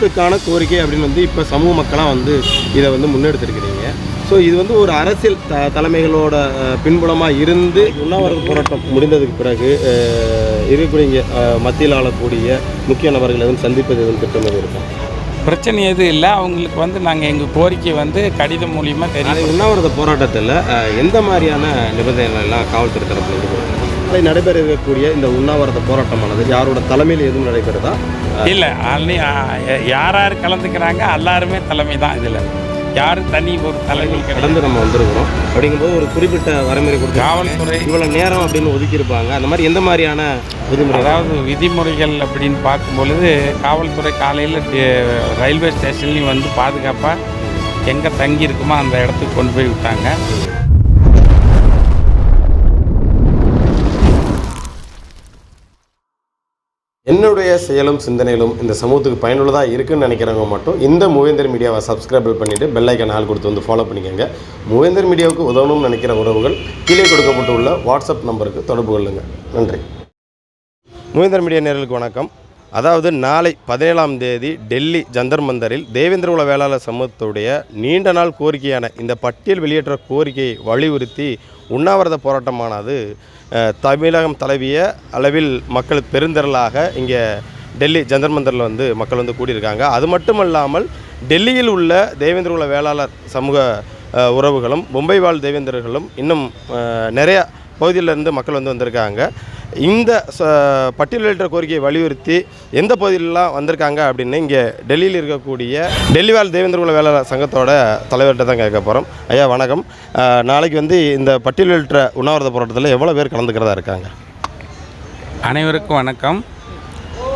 மக்களுக்கான கோரிக்கை அப்படின்னு வந்து இப்போ சமூக மக்களாக வந்து இதை வந்து முன்னெடுத்திருக்கிறீங்க. ஸோ இது வந்து ஒரு அரசியல் த தலைமைகளோட பின்புலமாக இருந்து உண்ணாவிரத போராட்டம் முடிந்ததுக்கு பிறகு இருக்கக்கூடிய மத்தியில் ஆளக்கூடிய முக்கிய நபர்கள் எதுவும் சந்திப்பது எதுவும் திட்டம் இருக்கும் பிரச்சனை எதுவும் இல்லை. அவங்களுக்கு வந்து நாங்கள் எங்கள் கோரிக்கை வந்து கடிதம் மூலியமாக தெரியும் உண்ணாவிரத போராட்டத்தில் எந்த மாதிரியான நிபந்தனைகள் எல்லாம் காவல்துறை தரப்பில் கொடுக்குறாங்க? நாளை நடைபெற இருக்கக்கூடிய இந்த உண்ணாவிரத போராட்டமானது யாரோட தலைமையில் எதுவும் நடைபெறுதா? இல்லை யார் யார் கலந்துக்கிறாங்க எல்லாருமே தலைமை தான் இதில். யாரும் தனி ஒரு தலைமை கடந்து நம்ம வந்திருக்கிறோம். அப்படிங்கும்போது ஒரு குறிப்பிட்ட வரைமுறை கொடுத்து காவல்துறை இவ்வளோ நேரம் அப்படின்னு ஒதுக்கியிருப்பாங்க. அந்த மாதிரி எந்த மாதிரியான விதிமுறை? அதாவது விதிமுறைகள் அப்படின்னு பார்க்கும் பொழுது காவல்துறை காலையில் ரயில்வே ஸ்டேஷன்லேயும் வந்து பாதுகாப்பாக எங்கே தங்கி இருக்குமோ அந்த இடத்துக்கு கொண்டு போய் விட்டாங்க. என்னுடைய செயலும் சிந்தனையிலும் இந்த சமூகத்துக்கு பயனுள்ளதாக இருக்குன்னு நினைக்கிறவங்க மட்டும் இந்த மூவேந்தர் மீடியாவை சப்ஸ்கிரைபிள் பண்ணிவிட்டு பெல்லைக்கன் ஆள் கொடுத்து வந்து ஃபாலோ பண்ணிக்கோங்க. மூவேந்தர் மீடியாவுக்கு உதவணும்னு நினைக்கிற உறவுகள் கீழே கொடுக்கப்பட்டு உள்ள வாட்ஸ்அப் நம்பருக்கு தொடர்பு கொள்ளுங்கள் நன்றி. மூவேந்தர் மீடியா நேர்களுக்கு வணக்கம். அதாவது நாளை பதினேழாம் தேதி டெல்லி ஜந்தர் மந்தரில் தேவேந்திர உல வேளாளர் சமூகத்துடைய நீண்ட நாள் கோரிக்கையான இந்த பட்டியல் வெளியேற்ற கோரிக்கையை வலியுறுத்தி உண்ணாவிரத போராட்டமானது தமிழகம் தலைவிய அளவில் மக்கள் பெருந்திரளாக இங்கே டெல்லி ஜந்தர் மந்தரில் வந்து மக்கள் வந்து கூடியிருக்காங்க. அது மட்டுமல்லாமல் டெல்லியில் உள்ள தேவேந்திர குல வேளாளர் சமூக உறவுகளும் மும்பை வாழ் தேவேந்திரர்களும் இன்னும் நிறையா நிறைய இருந்து மக்கள் வந்து வந்திருக்காங்க. இந்த பட்டியலிட்ட கோரிக்கையை வலியுறுத்தி எந்த பகுதியிலலாம் வந்திருக்காங்க அப்படின்னு இங்கே டெல்லியில் இருக்கக்கூடிய டெல்லி வாழ் தேவேந்திரகுல குல சங்கத்தோட தலைவர்கிட்ட தான் கேட்க போகிறோம் ஐயா வணக்கம். நாளைக்கு வந்து இந்த பட்டியலிட்ட உண்ணாவிரத போராட்டத்தில் எவ்வளோ பேர் கலந்துக்கிறதா இருக்காங்க? அனைவருக்கும் வணக்கம்.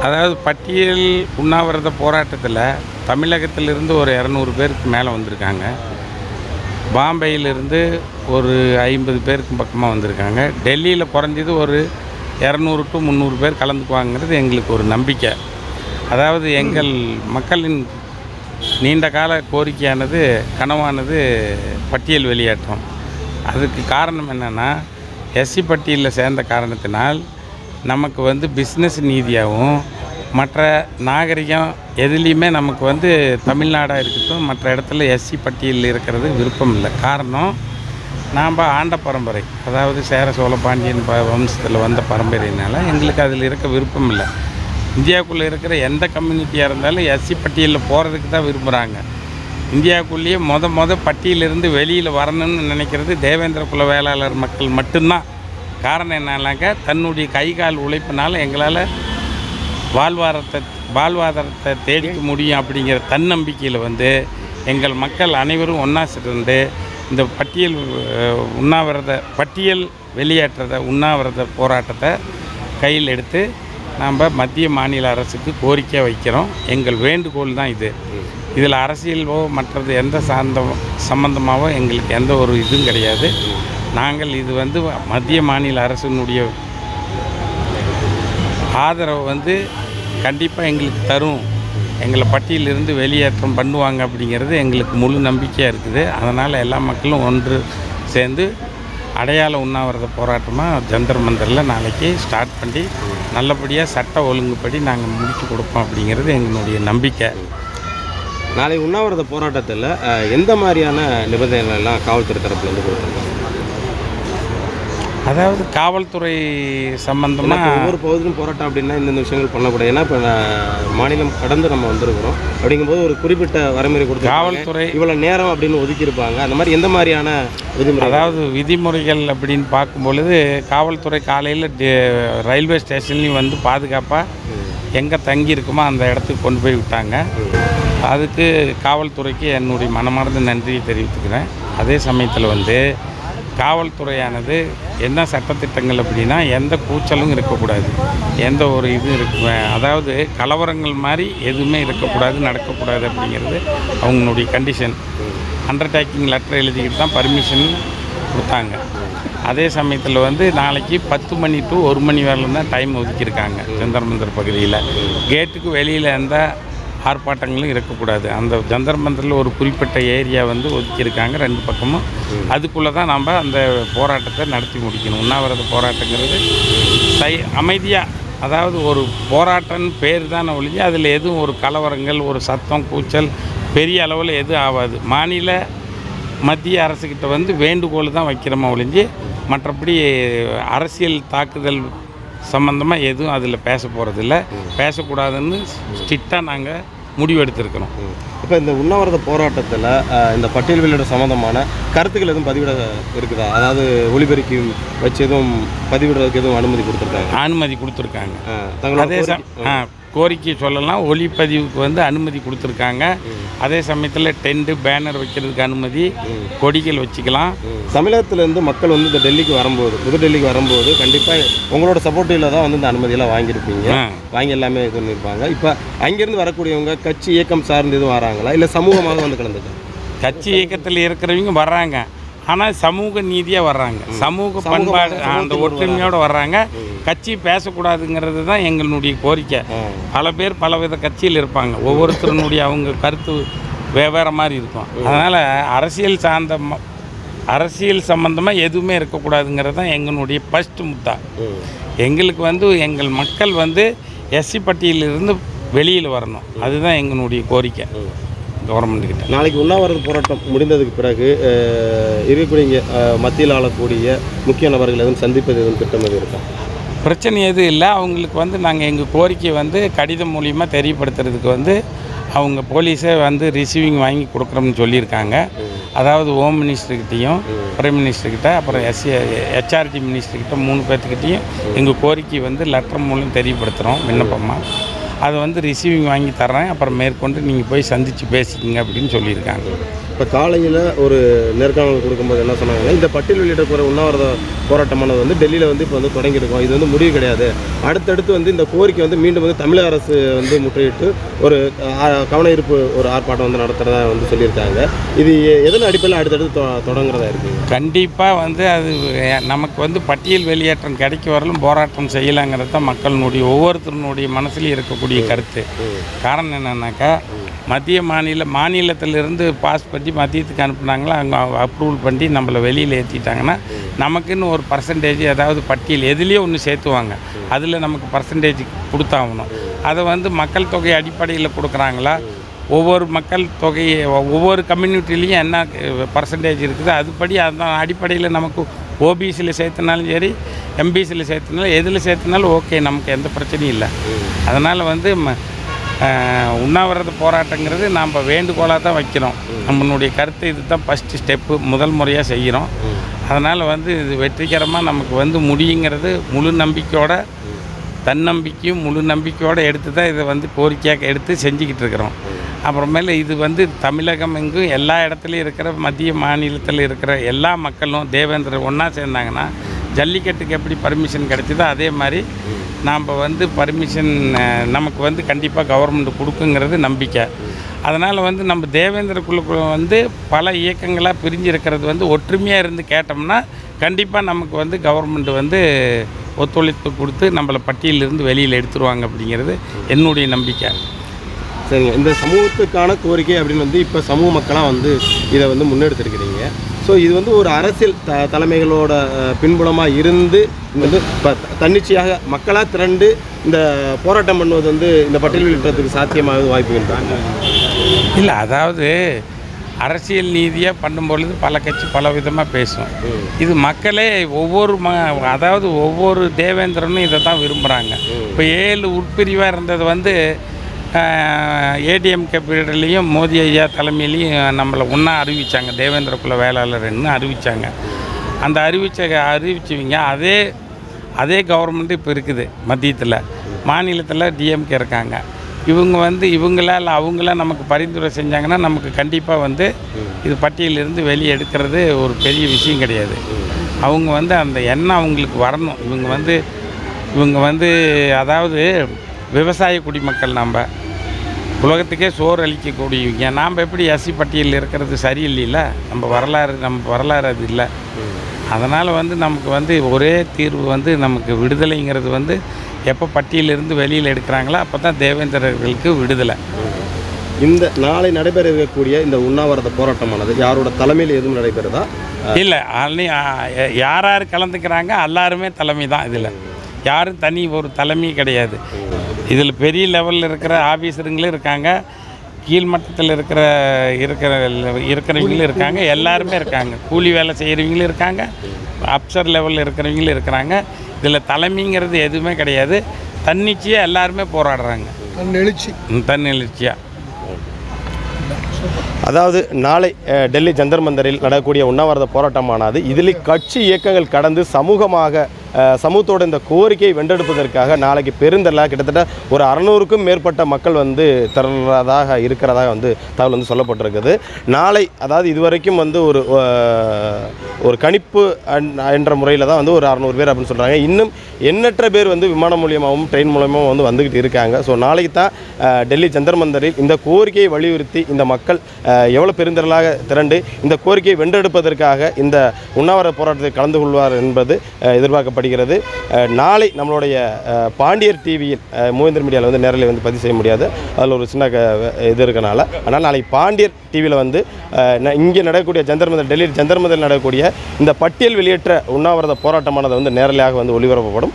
அதாவது பட்டியல் உண்ணாவிரத போராட்டத்தில் தமிழகத்திலிருந்து ஒரு இரநூறு பேருக்கு மேலே வந்திருக்காங்க. பாம்பேயிலிருந்து ஒரு ஐம்பது பேருக்கு பக்கமாக வந்திருக்காங்க. டெல்லியில் குறைஞ்சது ஒரு இரநூறு டு முந்நூறு பேர் கலந்துக்குவாங்கிறது எங்களுக்கு ஒரு நம்பிக்கை. அதாவது எங்கள் மக்களின் நீண்ட கால கோரிக்கையானது கனவானது பட்டியல் வெளியேற்றம். அதுக்கு காரணம் என்னென்னா எஸ்சி பட்டியலில் சேர்ந்த காரணத்தினால் நமக்கு வந்து பிஸ்னஸ் நீதியாகவும் மற்ற நாகரிகம் எதுலேயுமே நமக்கு வந்து தமிழ்நாடாக இருக்கட்டும் மற்ற இடத்துல எஸ்சி பட்டியலில் இருக்கிறது விருப்பம் இல்லை. காரணம் நாம் ஆண்ட பரம்பரை. அதாவது சேர சோழ பாண்டியன் ப வம்சத்தில் வந்த பரம்பரையினால எங்களுக்கு அதில் இருக்க விருப்பம் இல்லை. இந்தியாவுக்குள்ளே இருக்கிற எந்த கம்யூனிட்டியாக இருந்தாலும் எஸ்சி பட்டியலில் போகிறதுக்கு தான் விரும்புகிறாங்க இந்தியாவுக்குள்ளேயே மொத மொத பட்டியலிருந்து வெளியில் வரணும்னு நினைக்கிறது தேவேந்திர குல வேளாளர் மக்கள் மட்டும்தான். காரணம் என்னன்னாக்கா தன்னுடைய கை கால் உழைப்பினால் எங்களால் வாழ்வாரத்தை வாழ்வாதாரத்தை தேடிக்க முடியும் அப்படிங்கிற தன்னம்பிக்கையில் வந்து எங்கள் மக்கள் அனைவரும் ஒன்றா சேர்ந்து இந்த பட்டியல் உண்ணாவிரத பட்டியல் வெளியேற்றத உண்ணாவிரத போராட்டத்தை கையில் எடுத்து நாம் மத்திய மாநில அரசுக்கு கோரிக்கை வைக்கிறோம். எங்கள் வேண்டுகோள் தான் இது. இதில் அரசியலோ மற்றது எந்த சார்ந்த சம்பந்தமாகவோ எங்களுக்கு எந்த ஒரு இதுவும் கிடையாது. நாங்கள் இது வந்து மத்திய மாநில அரசினுடைய ஆதரவு வந்து கண்டிப்பாக எங்களுக்கு தரும். எங்களை பட்டியலிருந்து வெளியேற்றம் பண்ணுவாங்க அப்படிங்கிறது எங்களுக்கு முழு நம்பிக்கையாக இருக்குது. அதனால் எல்லா மக்களும் ஒன்று சேர்ந்து அடையாள உண்ணாவிரத போராட்டமாக ஜந்தர் மந்தரில் நாளைக்கு ஸ்டார்ட் பண்ணி நல்லபடியாக சட்ட ஒழுங்குப்படி நாங்கள் முடித்து கொடுப்போம் அப்படிங்கிறது எங்களுடைய நம்பிக்கை. நாளை உண்ணாவிரத போராட்டத்தில் எந்த மாதிரியான நிபந்தனைகள் எல்லாம் காவல்துறை தரப்புலேருந்து கொடுத்துருக்காங்க? அதாவது காவல்துறை சம்பந்தமாக ஒவ்வொரு பகுதியிலும் போராட்டம் அப்படின்னா இந்தந்த விஷயங்கள் பண்ணக்கூடாது. ஏன்னா இப்போ மாநிலம் கடந்து நம்ம வந்திருக்கிறோம். அப்படிங்கும்போது ஒரு குறிப்பிட்ட வரைமுறை கொடுத்து காவல்துறை இவ்வளோ நேரம் அப்படின்னு ஒதுக்கியிருப்பாங்க. அந்த மாதிரி எந்த மாதிரியான விதிமுறை? அதாவது விதிமுறைகள் அப்படின்னு பார்க்கும் பொழுது காவல்துறை காலையில் ரயில்வே ஸ்டேஷன்லேயும் வந்து பாதுகாப்பாக எங்கே தங்கி இருக்குமோ அந்த இடத்துக்கு கொண்டு போய் விட்டாங்க. அதுக்கு காவல்துறைக்கு என்னுடைய மனமார்ந்த நன்றியை தெரிவித்துக்கிறேன். அதே சமயத்தில் வந்து காவல்துறையானது என்ன சட்டத்திட்டங்கள் அப்படின்னா எந்த கூச்சலும் இருக்கக்கூடாது. எந்த ஒரு இதுவும் இருக்கு அதாவது கலவரங்கள் மாதிரி எதுவுமே இருக்கக்கூடாது நடக்கக்கூடாது அப்படிங்கிறது அவங்களுடைய கண்டிஷன் அண்டர்டேக்கிங் லெட்டர் எழுதிக்கிட்டு தான் பர்மிஷன் கொடுத்தாங்க. அதே சமயத்தில் வந்து நாளைக்கு பத்து மணி டு ஒரு மணி வரலும் தான் டைம் ஒதுக்கியிருக்காங்க ஜந்தர் பகுதியில். கேட்டுக்கு வெளியில் இருந்தால் ஆர்ப்பாட்டங்களும் இருக்கக்கூடாது. அந்த ஜந்தர் மந்தரில் ஒரு குறிப்பிட்ட ஏரியா வந்து ஒதுக்கியிருக்காங்க ரெண்டு பக்கமும். அதுக்குள்ளே தான் நம்ம அந்த போராட்டத்தை நடத்தி முடிக்கணும். உண்ணாவிரத போராட்டங்கிறது சை அமைதியாக அதாவது ஒரு போராட்டம்னு பேர் தானே ஒழிஞ்சு அதில் எதுவும் ஒரு கலவரங்கள் ஒரு சத்தம் கூச்சல் பெரிய அளவில் எதுவும் ஆகாது. மாநில மத்திய அரசுக்கிட்ட வந்து வேண்டுகோள் தான் வைக்கிறோமா ஒழிஞ்சு மற்றபடி அரசியல் தாக்குதல் சம்மந்தமாக எதுவும் அதில் பேச போகிறதில்ல பேசக்கூடாதுன்னு ஸ்ட்ரிக்டாக நாங்கள் முடிவெடுத்திருக்கிறோம். இப்போ இந்த உண்ணாவிரத போராட்டத்தில் இந்த பட்டியல் வெளியிட சம்மந்தமான கருத்துக்கள் எதுவும் பதிவிட இருக்குதா? அதாவது ஒளிபெருக்கி வச்சு எதுவும் பதிவிடுறதுக்கு எதுவும் அனுமதி கொடுத்துருக்காங்க? அனுமதி கொடுத்துருக்காங்க. அதே கோரிக்கை சொல்லலாம். ஒளிப்பதிவுக்கு வந்து அனுமதி கொடுத்துருக்காங்க. அதே சமயத்தில் டென்ட்டு பேனர் வைக்கிறதுக்கு அனுமதி கொடிகள் வச்சுக்கலாம். தமிழகத்திலேருந்து மக்கள் வந்து இந்த டெல்லிக்கு வரும்போது புது டெல்லிக்கு வரும்போது கண்டிப்பாக உங்களோட சப்போர்ட்டிவில் தான் வந்து இந்த அனுமதியெல்லாம் வாங்கியிருப்பீங்க. வாங்கி எல்லாமே இது பண்ணியிருப்பாங்க. இப்போ அங்கேருந்து வரக்கூடியவங்க கட்சி இயக்கம் சார்ந்து எதுவும் வராங்களா? இல்லை சமூகமாக வந்து கலந்துட்டாங்க கட்சி இயக்கத்தில் இருக்கிறவங்க வர்றாங்க. ஆனால் சமூக நீதியாக வர்றாங்க. சமூக பண்பாடு அந்த ஒற்றுமையோடு வர்றாங்க. கட்சி பேசக்கூடாதுங்கிறது தான் எங்களுடைய கோரிக்கை. பல பேர் பலவித கட்சியில் இருப்பாங்க. ஒவ்வொருத்தருனுடைய அவங்க கருத்து வெவ்வேறு மாதிரி இருக்கும். அதனால் அரசியல் சார்ந்த அரசியல் சம்பந்தமாக எதுவுமே இருக்கக்கூடாதுங்கிறது தான் எங்களுடைய ஃபஸ்ட்டு முத்தா. எங்களுக்கு வந்து எங்கள் மக்கள் வந்து எஸ்சி பட்டியலிருந்து வெளியில் வரணும். அதுதான் எங்களுடைய கோரிக்கை. கவர்மெண்ட் கிட்ட. நாளைக்கு உண்ணாவிரத போராட்டம் முடிந்ததுக்கு பிறகு இருக்கக்கூடிய மத்தியில் ஆளக்கூடிய முக்கிய நபர்கள் எதுவும் சந்திப்பது எதுவும் திட்டம் எதுவும் இருக்கா? பிரச்சனை எதுவும் இல்லை. அவங்களுக்கு வந்து நாங்கள் எங்கள் கோரிக்கையை வந்து கடிதம் மூலிமா தெரியப்படுத்துறதுக்கு வந்து அவங்க போலீஸே வந்து ரிசீவிங் வாங்கி கொடுக்குறோம்னு சொல்லியிருக்காங்க. அதாவது ஹோம் மினிஸ்டர்கிட்டையும் பிரைம் மினிஸ்டர்கிட்ட அப்புறம் எஸ்சி ஹெச்ஆர்டி மினிஸ்டர்கிட்ட மூணு பேர்த்துக்கிட்டையும் எங்கள் கோரிக்கை வந்து லெட்டர் மூலம் தெரியப்படுத்துகிறோம் விண்ணப்பமாக அதை வந்து ரிசீவிங் வாங்கி தர்றேன். அப்புறம் மேற்கொண்டு நீங்கள் போய் சந்தித்து பேசிக்கங்க அப்படின்னு சொல்லியிருக்காங்க. இப்போ காலையில் ஒரு நேர்காணல் கொடுக்கும்போது என்ன சொன்னாங்கன்னா இந்த பட்டியல் வெளியிட போகிற உண்ணாவிரத போராட்டமானது வந்து டெல்லியில் வந்து இப்போ வந்து தொடங்கியிருக்கோம் இது வந்து முடிவு கிடையாது. அடுத்தடுத்து வந்து இந்த கோரிக்கை வந்து மீண்டும் வந்து தமிழக அரசு வந்து முற்றுகிட்டு ஒரு கவன ஈர்ப்பு ஒரு ஆர்ப்பாட்டம் வந்து நடத்துகிறதா வந்து சொல்லியிருக்காங்க. இது எதன் அடிப்படையில் அடுத்தடுத்து தொடங்குறதா இருக்குங்க கண்டிப்பாக வந்து அது நமக்கு வந்து பட்டியல் வெளியேற்றம் கிடைக்க வரலும் போராட்டம் செய்யலாங்கிறது தான் மக்களினுடைய ஒவ்வொருத்தருனுடைய மனசுலையும் இருக்கக்கூடிய கருத்து. காரணம் என்னன்னாக்கா மத்திய மாநில மாநிலத்திலிருந்து பாஸ் பண்ணி மத்தியத்துக்கு அனுப்புனாங்களா அவங்க அப்ரூவல் பண்ணி நம்மளை வெளியில் ஏற்றிட்டாங்கன்னா நமக்குன்னு ஒரு பர்சன்டேஜ் ஏதாவது பட்டியல் எதுலேயோ ஒன்று சேர்த்துவாங்க. அதில் நமக்கு பர்சன்டேஜ் கொடுத்தாகணும். அதை வந்து மக்கள் தொகை அடிப்படையில் கொடுக்குறாங்களா? ஒவ்வொரு மக்கள் தொகையை ஒவ்வொரு கம்யூனிட்டிலையும் என்ன பர்சன்டேஜ் இருக்குது? அதுபடி அந்த அடிப்படையில் நமக்கு ஓபிசியில் சேர்த்துனாலும் சரி எம்பிசியில் சேர்த்துனாலும் எதில் சேர்த்துனாலும் ஓகே நமக்கு எந்த பிரச்சனையும் இல்லை. அதனால் வந்து ம- உண்ணாவிரத போராட்டங்கிறது நாம் வேண்டுகோளாக தான் வைக்கிறோம். நம்மளுடைய கருத்து இது தான் ஃபஸ்ட்டு ஸ்டெப்பு முதல் முறையாக செய்கிறோம். அதனால் வந்து இது வெற்றிகரமாக நமக்கு வந்து முடியுங்கிறது முழு நம்பிக்கையோட தன்னம்பிக்கையும் முழு நம்பிக்கையோடு எடுத்து தான் இதை வந்து கோரிக்கையாக எடுத்து செஞ்சுக்கிட்டு இருக்கிறோம். அப்புறமேல இது வந்து தமிழகம் எங்கும் எல்லா இடத்துலையும் இருக்கிற மத்திய மாநிலத்தில் இருக்கிற எல்லா மக்களும் தேவேந்திரர் ஒன்றா சேர்ந்தாங்கன்னா ஜல்லிக்கட்டுக்கு எப்படி பர்மிஷன் கிடைச்சிதோ அதே மாதிரி நாம் வந்து பர்மிஷன் நமக்கு வந்து கண்டிப்பாக கவர்மெண்ட் கொடுக்குங்கிறது நம்பிக்கை. அதனால் வந்து நம்ம தேவேந்திர குழுக்குள்ள வந்து பல இயக்கங்களாக பிரிஞ்சு இருக்கிறது வந்து ஒற்றுமையாக இருந்து கேட்டோம்னா கண்டிப்பாக நமக்கு வந்து கவர்மெண்ட் வந்து ஒத்துழைப்பு கொடுத்து நம்மளை பட்டியலிருந்து வெளியில் எடுத்துருவாங்க அப்படிங்கிறது என்னுடைய நம்பிக்கை. சரிங்க. இந்த சமூகத்துக்கான கோரிக்கை அப்படின்னு வந்து இப்போ சமூக மக்களாக வந்து இதை வந்து முன்னெடுத்திருக்கிறீங்க. ஸோ இது வந்து ஒரு அரசியல் த தலைமைகளோட பின்புலமாக இருந்து வந்து தன்னிச்சையாக மக்களாக திரண்டு இந்த போராட்டம் பண்ணுவது வந்து இந்த பட்டியல் வெளியிட்டதுக்கு சாத்தியமாக வாய்ப்பு இருக்காங்க இல்லை அதாவது அரசியல் நீதியாக பண்ணும்பொழுது பல கட்சி பல விதமாக பேசும். இது மக்களே ஒவ்வொரு ம அதாவது ஒவ்வொரு தேவேந்திரனும் இதை தான் விரும்புகிறாங்க இப்போ ஏழு உட்பிரிவாக இருந்தது வந்து ஏடிஎம்கே கேபிட்டலையும் மோடி ஐயா தலைமையிலையும் நம்மளை ஒன்றா அறிவித்தாங்க தேவேந்திர குல வேளாளர்னு அறிவித்தாங்க அந்த அறிவித்த அறிவிச்சவங்க அதே அதே கவர்மெண்ட் இப்போ இருக்குது மத்தியத்தில். மாநிலத்தில் டிஎம்கே இருக்காங்க. இவங்க வந்து இவங்களா இல்லை அவங்களா நமக்கு பரிந்துரை செஞ்சாங்கன்னா நமக்கு கண்டிப்பாக வந்து இது பட்டியலிருந்து வெளியே எடுக்கிறது ஒரு பெரிய விஷயம் கிடையாது. அவங்க வந்து அந்த எண்ணம் அவங்களுக்கு வரணும். இவங்க வந்து இவங்க வந்து அதாவது விவசாய குடிமக்கள் நம்ம. உலகத்துக்கே சோறு அளிக்கக்கூடியவங்க நாம் எப்படி எஸ்சி பட்டியலில் இருக்கிறது சரியில்லைல்ல? நம்ம வரலாறு நம்ம வரலாறு அது இல்லை. அதனால் வந்து நமக்கு வந்து ஒரே தீர்வு வந்து நமக்கு விடுதலைங்கிறது வந்து எப்போ பட்டியலிருந்து வெளியில் எடுக்கிறாங்களோ அப்போ தான் தேவேந்திரர்களுக்கு விடுதலை. இந்த நாளை நடைபெற இருக்கக்கூடிய இந்த உண்ணாவிரத போராட்டமானது யாரோட தலைமையில் எதுவும் நடைபெறுதா? இல்லை யார் யார் கலந்துக்கிறாங்க? எல்லாருமே தலைமை தான் இதில். யாரும் தனி ஒரு தலைமை கிடையாது. இதில் பெரிய லெவலில் இருக்கிற ஆஃபீஸருங்களும் இருக்காங்க. கீழ்மட்டத்தில் இருக்கிற இருக்கிற இருக்கிறவங்களும் இருக்காங்க. எல்லாருமே இருக்காங்க. கூலி வேலை செய்கிறவங்களும் இருக்காங்க. அப்சர் லெவலில் இருக்கிறவங்களும் இருக்கிறாங்க. இதில் தலைமைங்கிறது எதுவுமே கிடையாது. தன்னிச்சையாக எல்லாருமே போராடுறாங்க. எழுச்சி தன்னெழுச்சியாக அதாவது நாளை டெல்லி ஜந்தர் மந்தரில் நடக்கக்கூடிய உண்ணாவிரத போராட்டமானது. இதில் கட்சி இயக்கங்கள் கடந்து சமூகமாக சமூகத்தோட இந்த கோரிக்கையை வென்றெடுப்பதற்காக நாளைக்கு பெருந்தெல்லாம் கிட்டத்தட்ட ஒரு அறநூறுக்கும் மேற்பட்ட மக்கள் வந்து திரள்றதாக இருக்கிறதாக வந்து தகவல் வந்து சொல்லப்பட்டிருக்குது. நாளை அதாவது இதுவரைக்கும் வந்து ஒரு ஒரு கணிப்பு என்ற முறையில் தான் வந்து ஒரு அறநூறு பேர் அப்படின்னு சொல்கிறாங்க இன்னும் எண்ணற்ற பேர் வந்து விமானம் மூலியமாகவும் ட்ரெயின் மூலியமாகவும் வந்து வந்துக்கிட்டு இருக்காங்க. ஸோ நாளைக்கு தான் டெல்லி ஜந்தர் மந்தரில் இந்த கோரிக்கையை வலியுறுத்தி இந்த மக்கள் எவ்வளோ பெருந்திரளாக திரண்டு இந்த கோரிக்கையை வென்றெடுப்பதற்காக இந்த உண்ணாவிரத போராட்டத்தில் கலந்து கொள்வார் என்பது எதிர்பார்க்கப்பட்ட எதிர்பார்க்கப்படுகிறது நாளை நம்மளுடைய பாண்டியர் டிவியில் மூவேந்தர் மீடியாவில் வந்து நேரில் வந்து பதிவு செய்ய முடியாது. அதில் ஒரு சின்ன க- இது இருக்கனால. அதனால் நாளைக்கு பாண்டியர் டிவியில் வந்து இங்கே நடக்கக்கூடிய ஜந்தர் டெல்லியில் டெல்லி ஜந்தர் நடக்கக்கூடிய இந்த பட்டியல் வெளியேற்ற உண்ணாவிரத போராட்டமானது வந்து நேரலையாக வந்து ஒளிபரப்பப்படும்.